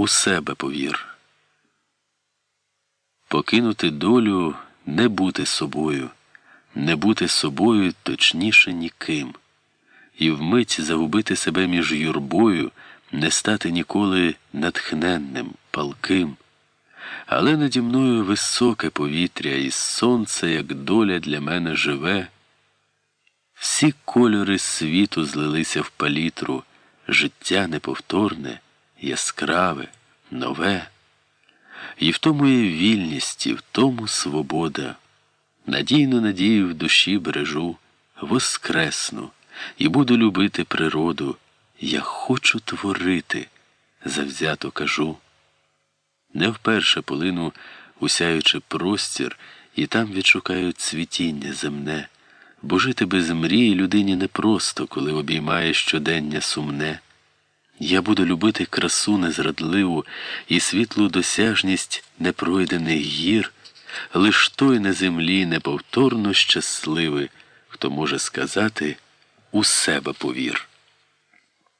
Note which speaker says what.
Speaker 1: у себе повір. Покинути долю не бути собою, не бути собою точніше ніким, і вмить загубити себе між юрбою, не стати ніколи натхненним, палким. Але наді мною високе повітря, і сонце, як доля для мене живе. Всі кольори світу злилися в палітру, життя неповторне, яскраве, нове. І в тому є вільність, і в тому свобода. Надійну надію в душі бережу, воскресну, і буду любити природу. Я хочу творити, завзято кажу. Не вперше полину, усяючи простір, і там відшукаю цвітіння земне, бо жити без мрії людині непросто, коли обіймає щодення сумне. Я буду любити красу незрадливу і світлу досяжність непройдених гір, лиш той на землі неповторно щасливий, хто може сказати у себе повір.